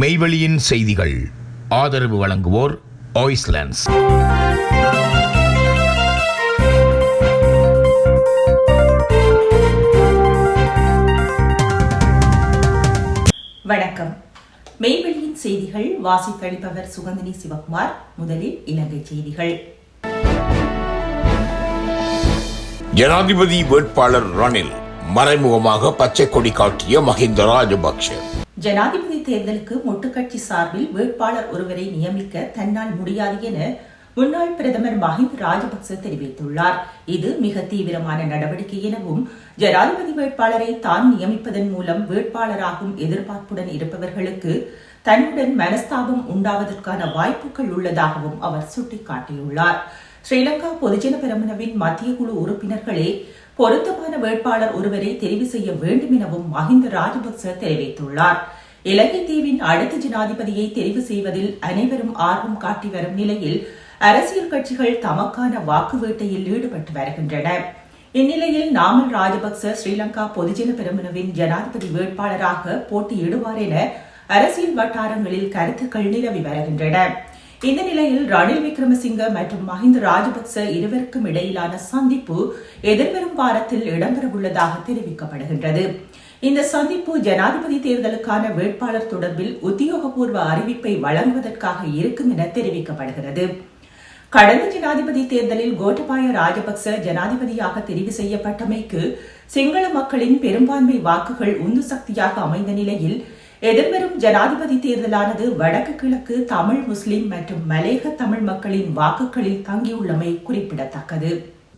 மெய்வெளியின் செய்திகள். ஆதரவு வழங்குவோர் ஆய்ஸ்லாண்ட்ஸ் வணக்கம். மெய்வெளியின் செய்திகள் வாசித்தளிப்பவர் சுகந்தினி சிவகுமார். முதலில் இலங்கை செய்திகள். ஜனாதிபதி வேட்பாளர் ரணில் மறைமுகமாக பச்சை கொடி காட்டிய மஹிந்த ராஜபக்ஷ. ஜனாதிபதி தேர்தலுக்கு மொட்டுக்கட்சி சார்பில் வேட்பாளர் ஒருவரை நியமிக்க தன்னால் முடியாது என முன்னாள் பிரதமர் மஹிந்த ராஜபக்ச தெரிவித்துள்ளார். இது மிக தீவிரமான நடவடிக்கை எனவும் ஜனாதிபதி வேட்பாளரை தான் நியமிப்பதன் மூலம் வேட்பாளராகும் எதிர்பார்ப்புடன் இருப்பவர்களுக்கு தன்னுடன் மனஸ்தாபம் உண்டாவதற்கான வாய்ப்புகள் உள்ளதாகவும் அவர் சுட்டிக்காட்டியுள்ளார். ஸ்ரீலங்கா பொதுஜன பெரமுனவின் மத்திய குழு உறுப்பினர்களே பொருத்தமான வேட்பாளர் ஒருவரை தெரிவு செய்ய வேண்டும் எனவும் மஹிந்த ராஜபக்ச தெரிவித்துள்ளார். இலங்கை தீவின் அடுத்த ஜனாதிபதியை தெரிவு செய்வதில் அனைவரும் ஆர்வம் காட்டி வரும் நிலையில் அரசியல் கட்சிகள் தமக்கான வாக்கு வேட்டையில் ஈடுபட்டு வருகின்றன. இந்நிலையில் நாமல் ராஜபக்ச ஸ்ரீலங்கா பொதுஜன பெரமுனவின் ஜனாதிபதி வேட்பாளராக போட்டியிடுவார் என அரசியல் வட்டாரங்களில் கருத்துக்கள் நிலவி வருகின்றன. இந்த நிலையில் ரணில் விக்ரமசிங்க மற்றும் மஹிந்த ராஜபக்ச இருவருக்கும் இடையிலான சந்திப்பு எதிர்வரும் வாரத்தில் இடம்பெறவுள்ளதாக தெரிவிக்கப்படுகின்றது. இந்த சந்திப்பு ஜனாதிபதி தேர்தலுக்கான வேட்பாளர் தொடர்பில் உத்தியோகபூர்வ அறிவிப்பை வழங்குவதற்காக இருக்கும் என தெரிவிக்கப்படுகிறது. கடந்த ஜனாதிபதி தேர்தலில் கோட்டபாய ராஜபக்ச ஜனாதிபதியாக தெரிவு செய்யப்பட்டமைக்கு சிங்கள மக்களின் பெரும்பான்மை வாக்குகள் உந்து சக்தியாக அமைந்த நிலையில் எதிர்வரும் ஜனாதிபதி தேர்தலானது வடக்கு கிழக்கு தமிழ் முஸ்லிம் மற்றும் மலேக தமிழ் மக்களின் வாக்குகளில் தங்கியுள்ளமை குறிப்பிடத்தக்கது.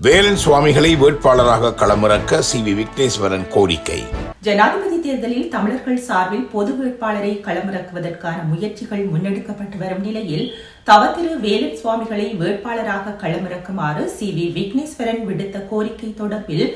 வேலன் சுவாமிகளை வேட்பாளராக களமிறக்க சி வி விக்னேஸ்வரன் கோரிக்கை. ஜனாதிபதி தேர்தலில் தமிழர்கள் சார்பில் பொது வேட்பாளரை களமிறக்குவதற்கான முயற்சிகள் முன்னெடுக்கப்பட்டு வரும் நிலையில் தவத்திரு வேலன் சுவாமிகளை வேட்பாளராக களமிறக்குமாறு சி வி விக்னேஸ்வரன் விடுத்த கோரிக்கை தொடர்பில்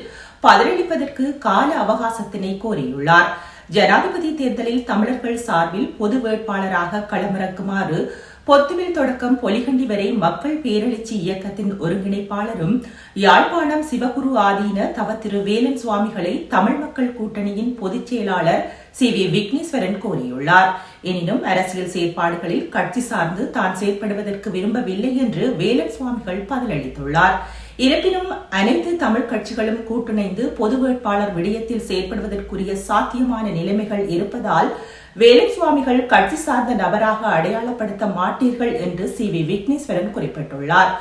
பதிலளிப்பதற்கு கால அவகாசத்தினை கோரியுள்ளார். ஜனாதிபதி தேர்தலில் தமிழர்கள் சார்பில் பொது வேட்பாளராக களமிறக்குமாறு பொத்துவில் தொடக்கம் பொலிகண்டி வரை மக்கள் பேரெழுச்சி இயக்கத்தின் ஒருங்கிணைப்பாளரும் யாழ்ப்பாணம் சிவகுரு ஆதீன தவ திரு வேலன் சுவாமிகளை தமிழ் மக்கள் கூட்டணியின் பொதுச் செயலாளர் சி வி விக்னேஸ்வரன் கோரியுள்ளார். எனினும் அரசியல் செயற்பாடுகளில் கட்சி சார்ந்து தான் செயற்படுவதற்கு விரும்பவில்லை என்று வேலன் சுவாமிகள் பதிலளித்துள்ளார். இருப்பினும் அனைத்து தமிழ் கட்சிகளும் கூட்டிணைந்து பொது வேட்பாளர் விடயத்தில் செயற்படுவதற்குரிய சாத்தியமான நிலைமைகள் இருப்பதால் வேலன் சுவாமிகள் கட்சி சார்ந்த நபராக அடையாளப்படுத்த மாட்டீர்கள் என்று சி வி விக்னேஸ்வரன் குறிப்பிட்டுள்ளார்.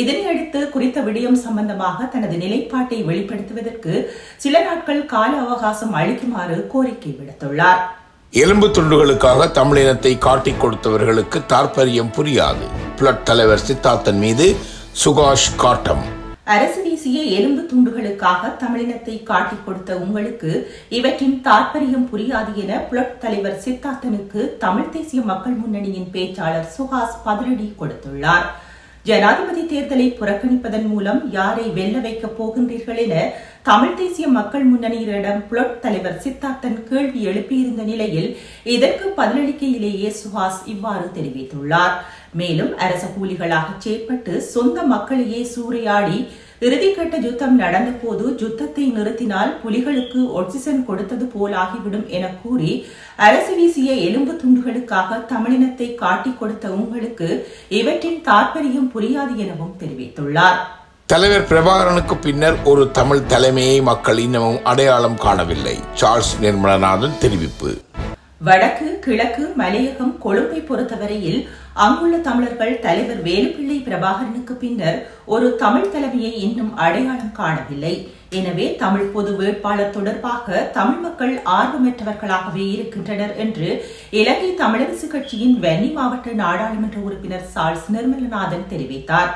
இதனையடுத்து குறித்த விடயம் சம்பந்தமாக தனது நிலைப்பாட்டை வெளிப்படுத்துவதற்கு சில நாட்கள் கால அவகாசம் அளிக்குமாறு கோரிக்கை விடுத்துள்ளார். எலும்பு துண்டுகளுக்காக தமிழினத்தை காட்டிக் கொடுத்தவர்களுக்கு தாற்பயம் புரியாது. புலட் தலைவர் சித்தார்த்தன் மீது சுகாஷ் காட்டம். அரசு வீசிய எலும்பு துண்டுகளுக்காக தமிழினத்தை காட்டிக் கொடுத்த உங்களுக்கு இவற்றின் தாற்பயம் புரியாது என புலட் தலைவர் சித்தார்த்தனுக்கு தமிழ் தேசிய மக்கள் முன்னணியின் பேச்சாளர் சுஹாஸ் பதிலடி கொடுத்துள்ளார். ஜனாதிபதி தேர்தலை புறக்கணிப்பதன் மூலம் யாரை வெல்ல வைக்கப் போகின்றீர்கள் என தமிழ் தேசிய மக்கள் முன்னணியினரிடம் புலட் தலைவர் சித்தார்த்தன் கேள்வி எழுப்பியிருந்த நிலையில் இதற்கு பதிலளிக்கையிலேயே சுஹாஸ் இவ்வாறு தெரிவித்துள்ளார். மேலும் அரச கூலிகளாக செயற்பட்டு சொந்த மக்களையே சூறையாடி இறுதிக்கட்ட யுத்தம் நடந்தபோது யுத்தத்தை நிறுத்தினால் புலிகளுக்கு ஒக்சிஜன் கொடுத்தது போலாகிவிடும் என கூறி அரசு வீசிய எலும்பு துண்டுகளுக்காக தமிழினத்தை காட்டிக் கொடுத்த உங்களுக்கு இவற்றின் தாற்பயம் புரியாது எனவும் தெரிவித்துள்ளார். தலைவர் பிரபாகரனுக்கு பின்னர் ஒரு தமிழ் தலைமையை மக்கள் இன்னமும் அடையாளம் காணவில்லை. சார்ல்ஸ் நிர்மலநாதன் தெரிவிப்பு. வடக்கு கிழக்கு மலையகம் கொழும்பை பொறுத்தவரையில் அங்குள்ள தமிழர்கள் தலைவர் வேலுப்பிள்ளை பிரபாகரனுக்கு பின்னர் ஒரு தமிழ் தலைமையை இன்னும் அடையாளம் காணவில்லை. எனவே தமிழ் பொது வேட்பாளர் தொடர்பாக தமிழ் மக்கள் ஆர்வமற்றவர்களாகவே இருக்கின்றனர் என்று இலங்கை தமிழரசு கட்சியின் வென்னி மாவட்ட நாடாளுமன்ற உறுப்பினர் சார்ஸ் நிர்மலநாதன் தெரிவித்தார்.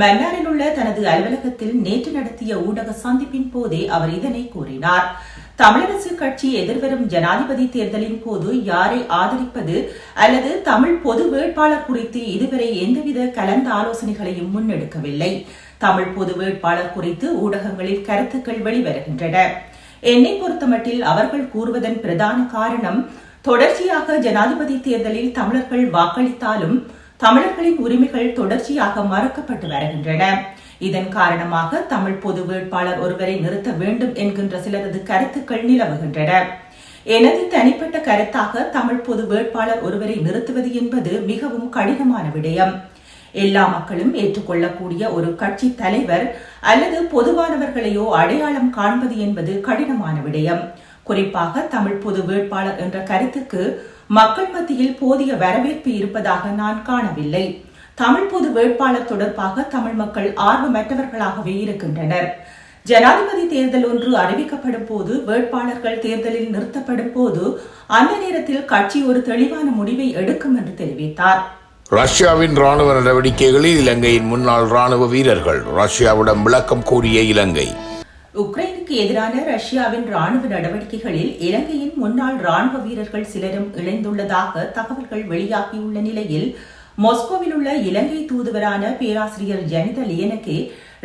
மன்னாரில் உள்ள தனது அலுவலகத்தில் நேற்று நடத்திய ஊடக சந்திப்பின் போதே அவர் இதனை கூறினார். தமிழரசு கட்சி எதிர்வரும் ஜனாதிபதி தேர்தலின் போது யாரை ஆதரிப்பது அல்லது தமிழ் பொது வேட்பாளர் குறித்து இதுவரை எந்தவித கலந்த ஆலோசனைகளையும் முன்னெடுக்கவில்லை. தமிழ் பொது வேட்பாளர் குறித்து ஊடகங்களில் கருத்துக்கள் வெளிவருகின்றன. என்னை பொறுத்தமட்டில் அவர்கள் கூறுவதன் பிரதான காரணம் தொடர்ச்சியாக ஜனாதிபதி தேர்தலில் தமிழர்கள் வாக்களித்தாலும் தமிழர்களின் உரிமைகள் தொடர்ச்சியாக மறுக்கப்பட்டு வருகின்றன. இதன் காரணமாக தமிழ் பொது வேட்பாளர் ஒருவரை நிறுத்த வேண்டும் என்கின்ற சிலரது கருத்துக்கள் நிலவுகின்றன. எனது தனிப்பட்ட கருத்தாக தமிழ் பொது வேட்பாளர் ஒருவரை நிறுத்துவது என்பது மிகவும் கடினமான விடயம். எல்லா மக்களும் ஏற்றுக்கொள்ளக்கூடிய ஒரு கட்சி தலைவர் அல்லது பொதுவானவர்களையோ அடையாளம் காண்பது என்பது கடினமான விடயம். குறிப்பாக தமிழ் பொது வேட்பாளர் என்ற கருத்துக்கு மக்கள் மத்தியில் போதிய வரவேற்பு இருப்பதாக நான் காணவில்லை. தமிழ் பொது வேட்பாளர் தொடர்பாக தமிழ் மக்கள் ஆர்வமற்றவர்களாகவே இருக்கின்றனர். ஜனாதிபதி தேர்தல் ஒன்று அறிவிக்கப்படும் போது வேட்பாளர்கள் தேர்தலில் நிறுத்தப்படும் போது அந்த நேரத்தில் கட்சி ஒரு தெளிவான முடிவை எடுக்கும் என்று தெரிவித்தார். ரஷ்யாவின் ராணுவ நடவடிக்கைகளில் இலங்கையின் முன்னாள் ராணுவ வீரர்கள் ரஷ்யாவிடம் விளக்கம் கோரிய இலங்கை. உக்ரைனுக்கு எதிரான ரஷ்யாவின் ராணுவ நடவடிக்கைகளில் இலங்கையின் முன்னாள் ராணுவ வீரர்கள் சிலரும் இணைந்துள்ளதாக தகவல்கள் வெளியாகியுள்ள நிலையில் மாஸ்கோவில் உள்ள இலங்கை தூதுவரான பேராசிரியர் ஜனித லியனகே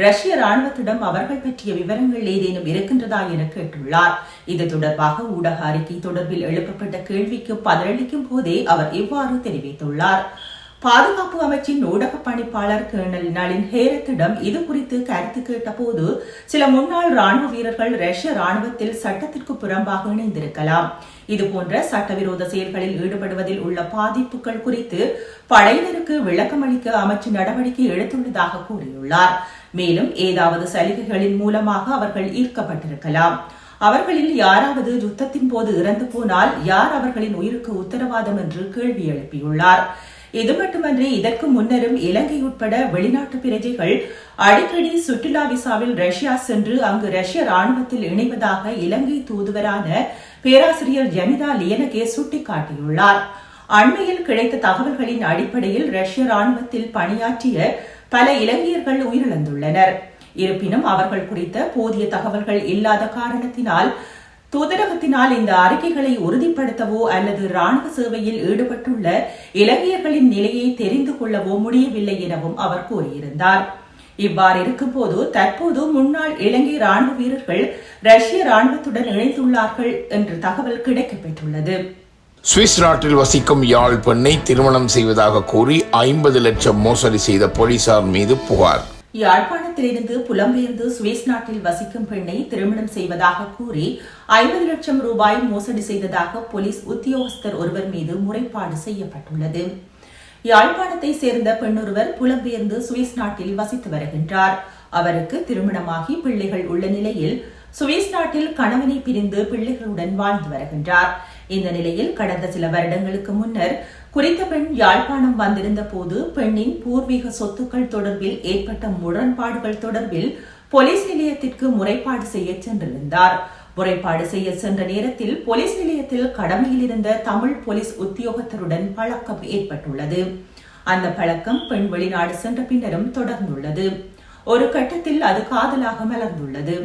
ரஷ்ய ராணுவத்திடம் அவர்கள் பற்றிய விவரங்கள் ஏதேனும் இருக்கின்றதா என கேட்டுள்ளார். இது தொடர்பாக ஊடக அறிக்கை தொடர்பில் எழுப்பப்பட்ட கேள்விக்கு பதிலளிக்கும் போதே அவர் இவ்வாறு தெரிவித்துள்ளார். பாதுகாப்பு அமைச்சின் ஊடக பணிப்பாளர் கேர்னல் நளின் ஹேரத்திடம் இது குறித்து கருத்து கேட்டபோது சில முன்னாள் ராணுவ வீரர்கள் ரஷ்ய ராணுவத்தில் சட்டத்திற்கு புறம்பாக இணைந்திருக்கலாம். இதுபோன்ற சட்டவிரோத செயல்களில் ஈடுபடுவதில் உள்ள பாதிப்புகள் குறித்து படையினருக்கு விளக்கமளிக்க அமைச்சு நடவடிக்கை எடுத்துள்ளதாக கூறியுள்ளார். மேலும் ஏதாவது சலுகைகளின் மூலமாக அவர்கள் ஈர்க்கப்பட்டிருக்கலாம். அவர்களில் யாராவது யுத்தத்தின் போது இறந்து போனால் யார் அவர்களின் உயிருக்கு உத்தரவாதம் என்று கேள்வி எழுப்பியுள்ளார். இது மட்டுமன்றி இதற்கு முன்னரும் இலங்கை உட்பட வெளிநாட்டு பிரஜைகள் அடிக்கடி சுற்றுலா விசாவில் ரஷ்யா சென்று அங்கு ரஷ்ய ராணுவத்தில் இணைவதாக இலங்கை தூதுவரான பேராசிரியர் ஜனிதா லியனகே சுட்டிக்காட்டியுள்ளார். அண்மையில் கிடைத்த தகவல்களின் அடிப்படையில் ரஷ்ய ராணுவத்தில் பணியாற்றிய பல இளைஞர்கள் உயிரிழந்துள்ளனர். இருப்பினும் அவர்கள் குறித்த போதிய தகவல்கள் இல்லாத காரணத்தினால் தூதரகத்தினால் இந்த அறிக்கைகளை உறுதிப்படுத்தவோ அல்லது ராணுவ சேவையில் ஈடுபட்டுள்ள இலங்கையர்களின் நிலையை தெரிந்து கொள்ளவோ முடியவில்லை எனவும் அவர் கூறியிருந்தார். இவ்வாறு இருக்கும்போது தற்போது முன்னாள் இலங்கை ராணுவ வீரர்கள் ரஷ்ய ராணுவத்துடன் இணைந்துள்ளார்கள் என்ற தகவல் கிடைக்கப்பெற்றுள்ளது. சுவிஸ் நாட்டில் வசிக்கும் யாழ் பெண்ணை திருமணம் செய்வதாக கூறி ஐம்பது லட்சம் மோசடி செய்த போலீசார் மீது புகார். யாழ்ப்பாணத்திலிருந்து புலம்பெயர்ந்து சுவிஸ் நாட்டில் வசிக்கும் பெண்ணை திருமணம் செய்வதாக கூறி ஐம்பது லட்சம் ரூபாய் மோசடி செய்ததாக போலீஸ் உத்தியோகஸ்தர் ஒருவர் மீது முறைப்பாடு செய்யப்பட்டுள்ளது. யாழ்ப்பாணத்தை சேர்ந்த பெண்ணொருவர் புலம்பெயர்ந்து சுவிஸ் நாட்டில் வசித்து வருகின்றார். அவருக்கு திருமணமாகி பிள்ளைகள் உள்ள நிலையில் சுவிஸ் நாட்டில் கணவனை பிரிந்து பிள்ளைகளுடன் வாழ்ந்து வருகின்றார். இந்த நிலையில் கடந்த சில வருடங்களுக்கு முன்னர் குறித்த பெண் யாழ்ப்பாணம் வந்திருந்த போது பெண்ணின் பூர்வீக சொத்துக்கள் தொடர்பில் ஏற்பட்ட முரண்பாடுகள் தொடர்பில் போலீஸ் நிலையத்திற்கு முறைப்பாடு செய்ய சென்றிருந்தார். முறைப்பாடு செய்ய சென்ற நேரத்தில் போலீஸ் நிலையத்தில் கடமையில் இருந்த தமிழ் போலீஸ் உத்தியோகத்தருடன் பழக்கம் ஏற்பட்டுள்ளது. அந்த பழக்கம் பெண் வெளிநாடு சென்ற பின்னரும் தொடர்ந்துள்ளது. ஒரு கட்டத்தில் அது காதலாக மலர்ந்துள்ளது.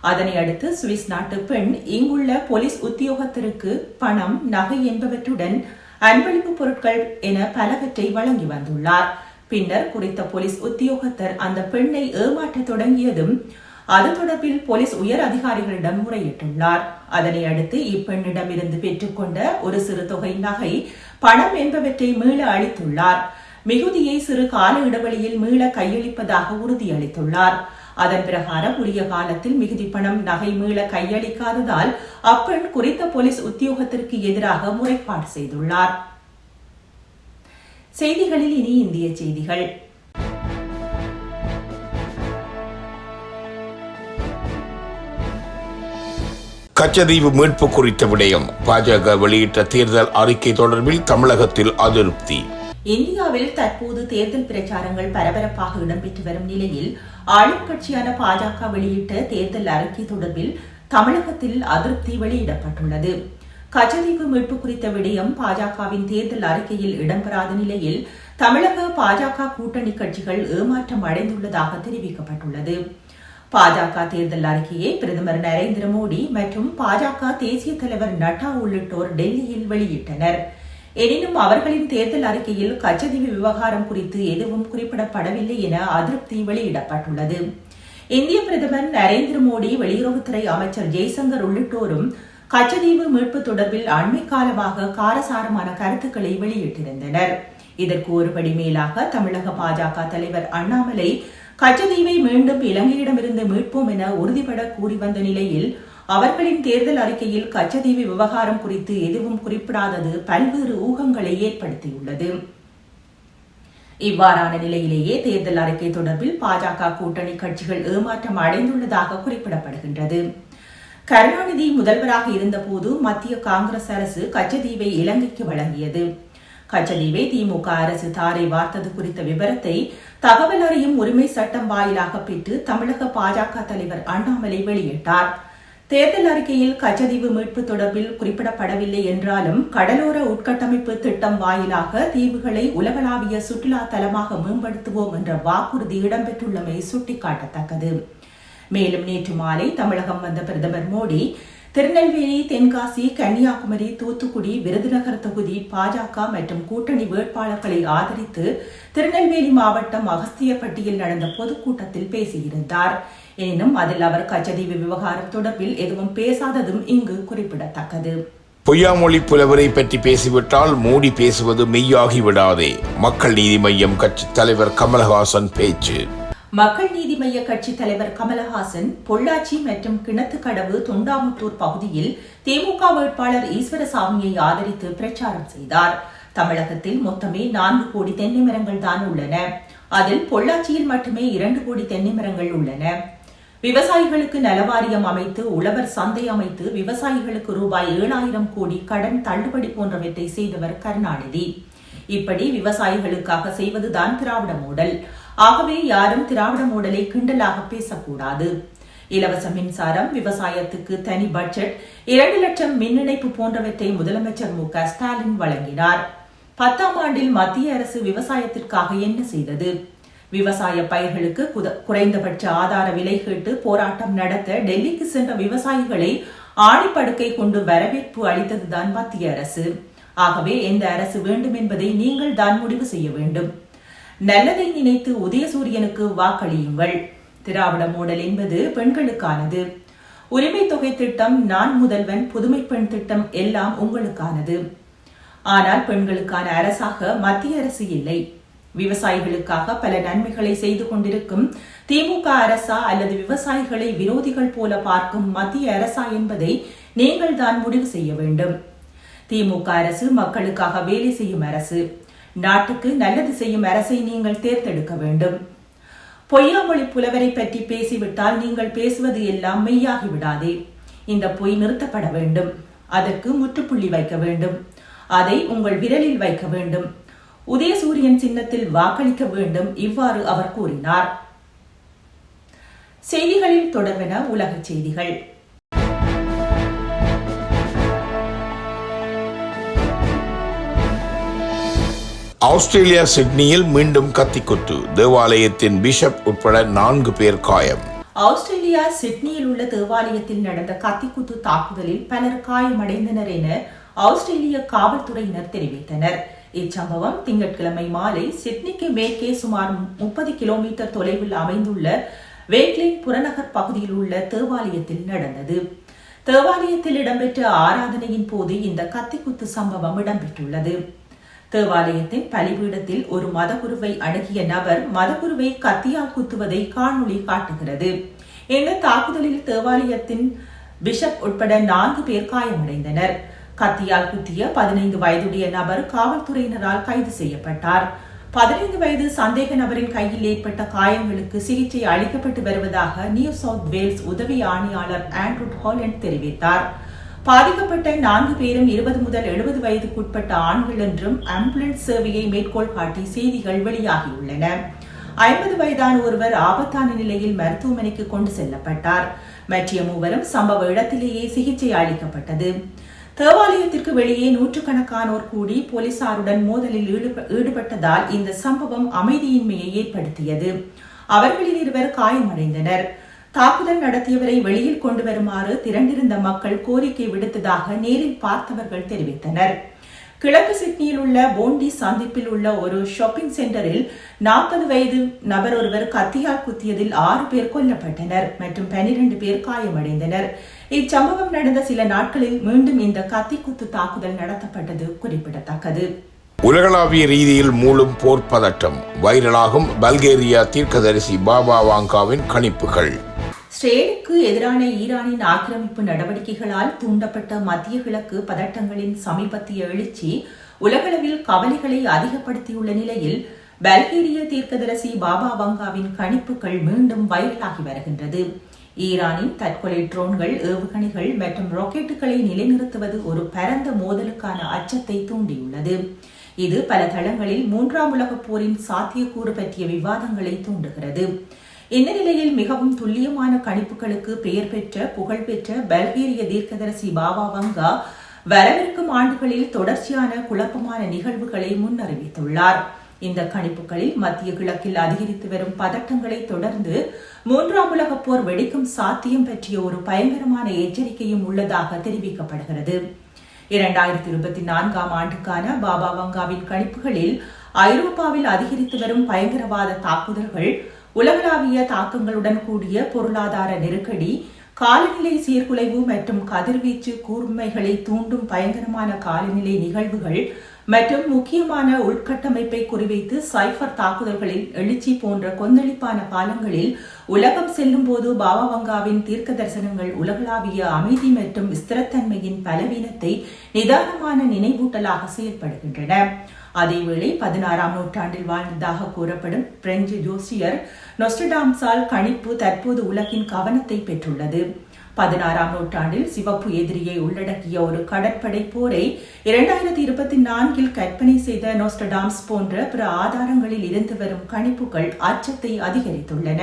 அதனை அடுத்து சுவிஸ் நாட்டு பெண் இங்குள்ள போலீஸ் உத்தியோகத்தருக்கு பணம் நகை என்பவற்றுடன் அன்பளிப்பு பொருட்கள் என பலவற்றை வழங்கி வந்துள்ளார். பின்னர் குறித்த போலீஸ் உத்தியோகத்தர் அந்த பெண்ணை ஏமாற்ற தொடங்கியதும் அது தொடர்பில் போலீஸ் உயர் அதிகாரிகளிடம் முறையிட்டுள்ளார். அதனை அடுத்து இப்பெண்ணிடமிருந்து பெற்றுக்கொண்ட ஒரு சிறு தொகை நகை பணம் என்பவற்றை மீள அளித்துள்ளார். மிகுதியை சிறு கால இடைவெளியில் மீள கையளிப்பதாக உறுதியளித்துள்ளார். அதன் பிரகாரம் உரிய காலத்தில் மிகுதி பணம் நகை மீள கையளிக்காததால் அப்பெண் குறித்த போலீஸ் உத்தியோகத்திற்கு எதிராக முறைப்பாடு செய்துள்ளார். செய்திகளில் இனி இந்திய செய்திகள். கச்சதீவு மீட்பு குறித்த விடயம். பாஜக வெளியிட்ட தேர்தல் அறிக்கை தொடர்பில் தமிழகத்தில் அதிருப்தி. இந்தியாவில் தற்போது தேர்தல் பிரச்சாரங்கள் பரபரப்பாக இடம்பெற்று வரும் நிலையில் ஆளும் கட்சியான பாஜக வெளியிட்ட தேர்தல் அறிக்கை தொடர்பில் தமிழகத்தில் அதிருப்தி வெளியிடப்பட்டுள்ளது. கச்சதீவு மீட்பு குறித்த விடயம் பாஜகவின் தேர்தல் அறிக்கையில் இடம்பெறாத நிலையில் தமிழக பாஜக கூட்டணி கட்சிகள் ஏமாற்றம் அடைந்துள்ளதாக தெரிவிக்கப்பட்டுள்ளது. பாஜக தேர்தல் அறிக்கையை பிரதமர் நரேந்திர மோடி மற்றும் பாஜக தேசிய தலைவர் நட்டா உள்ளிட்டோர் டெல்லியில் வெளியிட்டனர். எனினும் அவர்களின் தேர்தல் அறிக்கையில் கச்சதீவு விவகாரம் குறித்து எதுவும் குறிப்பிடப்படவில்லை என அதிருப்தி வெளியிடப்பட்டுள்ளது. இந்திய பிரதமர் நரேந்திர மோடி வெளியுறவுத்துறை அமைச்சர் ஜெய்சங்கர் உள்ளிட்டோரும் கச்சதீவு மீட்பு தொடர்பில் அண்மை காலமாக காரசாரமான கருத்துக்களை வெளியிட்டிருந்தனர். இதற்கு ஒருபடி மேலாக தமிழக பாஜக தலைவர் அண்ணாமலை கச்சதீவை மீண்டும் இலங்கையிடமிருந்து மீட்போம் என உறுதிபட கூறி வந்த நிலையில் அவர்களின் தேர்தல் அறிக்கையில் கச்சதீவு விவகாரம் குறித்து எதுவும் குறிப்பிடாதது பல்வேறு ஊகங்களை ஏற்படுத்தியுள்ளது. இவ்வாறான நிலையிலேயே தேர்தல் அறிக்கை தொடர்பில் பாஜக கூட்டணி கட்சிகள் ஏமாற்றம் அடைந்துள்ளதாக குறிப்பிடப்படுகின்றது. கருணாநிதி முதல்வராக இருந்தபோது மத்திய காங்கிரஸ் அரசு கச்சதீவை இலங்கைக்கு வழங்கியது. கச்சதீவை திமுக அரசு தாரை வார்த்தது குறித்த விவரத்தை தகவல் அறியும் உரிமை சட்டம் வாயிலாக பெற்று தமிழக பாஜக தலைவர் அண்ணாமலை வெளியிட்டார். தேர்தல் அறிக்கையில் கச்சதீவு மீட்பு தொடர்பில் குறிப்பிடப்படவில்லை என்றாலும் கடலோர உட்கட்டமைப்பு திட்டம் வாயிலாக தீவுகளை உலகளாவிய சுற்றுலா தலமாக மேம்படுத்துவோம் என்ற வாக்குறுதி இடம்பெற்றுள்ளமை சுட்டிக்காட்டத்தக்கது. மேலும் நேற்று மாலை தமிழகம் வந்த பிரதமர் மோடி திருநெல்வேலி தென்காசி கன்னியாகுமரி தூத்துக்குடி விருதுநகர் தொகுதி பாஜக மற்றும் கூட்டணி வேட்பாளர்களை ஆதரித்து திருநெல்வேலி மாவட்டம் அகஸ்தியப்பட்டியில் நடந்த பொதுக்கூட்டத்தில் பேசியிருந்தார். எனினும் அதில் அவர் கச்சதீவு விவகாரம் தொடர்பில் எதுவும் பேசாததும் இங்கு குறிப்பிடத்தக்கது. பொய்யாமொழி புலவரை பற்றி பேசிவிட்டால் மோடி பேசுவது மெய்யாகி விடாதே. மக்கள் நீதி மய்யம் கட்சி தலைவர் கமலஹாசன் பேச்சு. மக்கள் நீதி மய்ய கட்சி தலைவர் கமலஹாசன் பொள்ளாச்சி மற்றும் கிணத்துக்கடவு தொண்டாமுத்தூர் பகுதியில் திமுக வேட்பாளர் ஈஸ்வரசாமியை ஆதரித்து பிரச்சாரம் செய்தார். தமிழகத்தில் மொத்தமே நான்கு கோடி தென்னை மரங்கள் தான் உள்ளன. அதில் பொள்ளாச்சியில் மட்டுமே இரண்டு கோடி தென்னை மரங்கள் உள்ளன. விவசாயிகளுக்கு நலவாரியம் அமைத்து உழவர் சந்தை அமைத்து விவசாயிகளுக்கு ரூபாய் ஏழாயிரம் கோடி கடன் தள்ளுபடி போன்றவற்றை செய்தவர் கருணாநிதி. இப்படி விவசாயிகளுக்காக செய்வதுதான் திராவிட மாடல். ஆகவே யாரும் திராவிட மூடலை கிண்டலாக பேசக்கூடாது. இலவச மின்சாரம் விவசாயத்துக்கு தனி பட்ஜெட் இரண்டு லட்சம் மின் இணைப்பு போன்றவற்றை முதலமைச்சர் மு க ஸ்டாலின் வழங்கினார். பத்தாம் ஆண்டில் மத்திய அரசு விவசாயத்திற்காக என்ன செய்தது? விவசாய பயிர்களுக்கு குத- குறைந்தபட்ச ஆதார விலை கேட்டு போராட்டம் நடத்த டெல்லிக்கு சென்ற விவசாயிகளை ஆணிப்படுக்கை கொண்டு வரவேற்பு அளித்ததுதான் மத்திய அரசு. ஆகவே எந்த அரசு வேண்டும் என்பதை நீங்கள் தான் முடிவு செய்ய வேண்டும். நல்லதை நினைத்து உதயசூரியனுக்கு வாக்களியுங்கள். திராவிட மூடல் என்பது பெண்களுக்கானது. உரிமை தொகை திட்டம் நான் முதல்வன் புதுமை பெண் திட்டம் எல்லாம் உங்களுக்கானது. ஆனால் பெண்களுக்கான அரசாக மத்திய அரசு இல்லை. விவசாயிகளுக்காக பல நன்மைகளை செய்து கொண்டிருக்கும் திமுக அரசா அல்லது விவசாயிகளை விரோதிகள் போல பார்க்கும் மத்திய அரசா என்பதை நீங்கள் தான் முடிவு செய்ய வேண்டும். திமுக அரசு மக்களுக்காக வேலை செய்யும் அரசு. நாட்டுக்கு நல்லது செய்யும் அரசை நீங்கள் தேர்ந்தெடுக்க வேண்டும். பொய்யாமொழி புலவரை பற்றி பேசிவிட்டால் நீங்கள் பேசுவது எல்லாம் மெய்யாகி விடாதே. இந்த பொய் நிறுத்தப்பட வேண்டும். அதற்கு முற்றுப்புள்ளி வைக்க வேண்டும். அதை உங்கள் விரலில் வைக்க வேண்டும். உதயசூரியன் சின்னத்தில் வாக்களிக்க வேண்டும். இவ்வாறு அவர் கூறினார். செய்திகளில் தொடர்பென உலகச் செய்திகள். ஆஸ்திரேலியா சிட்னியில் மீண்டும் கத்திக்குத்து. தேவாலயத்தின் பிஷப் உட்பட நான்கு பேர் காயம். ஆஸ்திரேலியா சிட்னியில் உள்ள தேவாலயத்தில் நடந்த கத்திக்குத்து தாக்குதலில் பலர் காயமடைந்தனர் என ஆஸ்திரேலிய காவல்துறையினர் தெரிவித்தனர். இச்சம்பவம் திங்கட்கிழமை மாலை சிட்னிக்கு மேற்கே சுமார் முப்பது கிலோமீட்டர் தொலைவில் அமைந்துள்ள வேக்லின் புறநகர் பகுதியில் உள்ள தேவாலயத்தில் நடந்தது. தேவாலயத்தில் இடம்பெற்ற ஆராதனையின் போது இந்த கத்திக்குத்து சம்பவம் இடம்பெற்றுள்ளது. தேவாலயத்தின் பலிபீடத்தில் ஒரு மதகுருவை அணுகிய நபர் மதகுருவை கத்தியால் குத்துவதை காணொளி காட்டுகிறது. இந்த தாக்குதலில் தேவாலயத்தின் பிஷப் உட்பட நான்கு பேர் காயமடைந்தனர். கத்தியால் குத்திய பதினைந்து வயதுடைய நபர் காவல்துறையினரால் கைது செய்யப்பட்டார். பதினைந்து வயது சந்தேக நபரின் கையில் ஏற்பட்ட காயங்களுக்கு சிகிச்சை அளிக்கப்பட்டு வருவதாக நியூ சவுத் வேல்ஸ் உதவி ஆணையாளர் ஆண்ட்ரூட் ஹாலண்ட் தெரிவித்தார். பாதிக்கப்பட்ட நான்கு பேரும் இருபது முதல் எழுபது வயதுக்குட்பட்ட ஆண்கள் என்றும் ஆம்புலன்ஸ் சேவையை மேற்கோள் காட்டி செய்திகள் வெளியாகியுள்ளன. ஐம்பது வயதான ஒருவர் ஆபத்தான நிலையில் மருத்துவமனைக்கு கொண்டு செல்லப்பட்டார். மற்ற மூவரும் சம்பவ இடத்திலேயே சிகிச்சை அளிக்கப்பட்டது. தேவாலயத்திற்கு வெளியே நூற்றுக்கணக்கானோர் கூடி போலீசாருடன் மோதலில் ஈடுப- ஈடுபட்டதால் இந்த சம்பவம் அமைதியின்மையை ஏற்படுத்தியது. அவர்களில் இருவர் காயமடைந்தனர். தாக்குதல் நடத்தியவரை வெளியில் கொண்டு வருமாறு திரண்டிருந்த மக்கள் கோரிக்கை விடுத்ததாக நேரில் பார்த்தவர்கள் தெரிவித்தனர். கிழக்கு சிட்னியில் உள்ள போண்டி சந்திப்பில் உள்ள ஒரு ஷாப்பிங் சென்டரில் நாற்பது வயது நபர் ஒருவர் கத்தியால் குத்தியதில் ஆறு பேர் கொல்லப்பட்டனர் மற்றும் பனிரெண்டு பேர் காயமடைந்தனர். இச்சம்பவம் நடந்த சில நாட்களில் மீண்டும் இந்த கத்திக்குத்து தாக்குதல் நடத்தப்பட்டது குறிப்பிடத்தக்கது. உலகளாவிய ரீதியில் மூலம் போர் பதட்டம் வைரலாகும் பல்கேரியா தீர்க்கதரிசி பாபா வாங்காவின் கணிப்புகள். ஸ்ரேலுக்கு எதிரான ஈரானின் ஆக்கிரமிப்பு நடவடிக்கைகளால் தூண்டப்பட்ட மத்திய கிழக்கு பதட்டங்களின் சமீபத்திய எழுச்சி உலகளவில் கவலைகளை அதிகப்படுத்தியுள்ள நிலையில் பல்கேரிய தீர்க்கதரிசி பாபா வங்காவின் கணிப்புகள் மீண்டும் வைரலாகி வருகின்றது. ஈரானின் தற்கொலை ட்ரோன்கள் ஏவுகணைகள் மற்றும் ராக்கெட்டுகளை நிலைநிறுத்துவது ஒரு பரந்த மோதலுக்கான அச்சத்தை தூண்டியுள்ளது. இது பல தளங்களில் மூன்றாம் உலகப் போரின் சாத்தியக்கூறு பற்றிய விவாதங்களை தூண்டுகிறது. இந்த நிலையில் மிகவும் துல்லியமான கணிப்புகளுக்கு பெயர் பெற்ற புகழ்பெற்ற பல்கேரிய தீர்க்கதரிசி பாபா வங்கா வரவிருக்கும் ஆண்டுகளில் தொடர்ச்சியான குழப்பமான நிகழ்வுகளை முன்னறிவித்துள்ளார். இந்த கணிப்புகளில் மத்திய கிழக்கில் அதிகரித்து வரும் பதட்டங்களை தொடர்ந்து மூன்றாம் உலகப் போர் வெடிக்கும் சாத்தியம் பற்றிய ஒரு பயங்கரமான எச்சரிக்கையும் உள்ளதாக தெரிவிக்கப்படுகிறது. இரண்டாயிரத்தி இருபத்தி நான்காம் ஆண்டுக்கான பாபா வங்காவின் கணிப்புகளில் ஐரோப்பாவில் அதிகரித்து வரும் பயங்கரவாத தாக்குதல்கள் உலகளாவிய தாக்கங்களுடன் கூடிய பொருளாதார நெருக்கடி காலநிலை சீர்குலைவு மற்றும் கதிர்வீச்சு கூர்மைகளை தூண்டும் பயங்கரமான காலநிலை நிகழ்வுகள் மற்றும் முக்கியமான உள்கட்டமைப்பை குறிவைத்து சைபர் தாக்குதல்களில் எழுச்சி போன்ற கொந்தளிப்பான காலங்களில் உலகம் செல்லும் போது பாபாவங்காவின் தீர்க்க தரிசனங்கள் உலகளாவிய அமைதி மற்றும் ஸ்திரத்தன்மையின் பலவீனத்தை நிதானமான நினைவூட்டலாக செயல்படுகின்றன. அதேவேளை பதினாறாம் நூற்றாண்டில் வாழ்ந்ததாக கூறப்படும் பிரெஞ்சு ஜோசியர் நொஸ்டடாம்ஸால் கணிப்பு தற்போது உலகின் கவனத்தை பெற்றுள்ளது. பதினாறாம் நூற்றாண்டில் சிவப்பு எதிரியை உள்ளடக்கிய ஒரு கடற்படை போரை இரண்டாயிரத்தி இருபத்தி நான்கில் கற்பனை செய்த நோஸ்டடாம்ஸ் போன்ற பிற ஆதாரங்களில் இருந்து வரும் கணிப்புகள் அச்சத்தை அதிகரித்துள்ளன.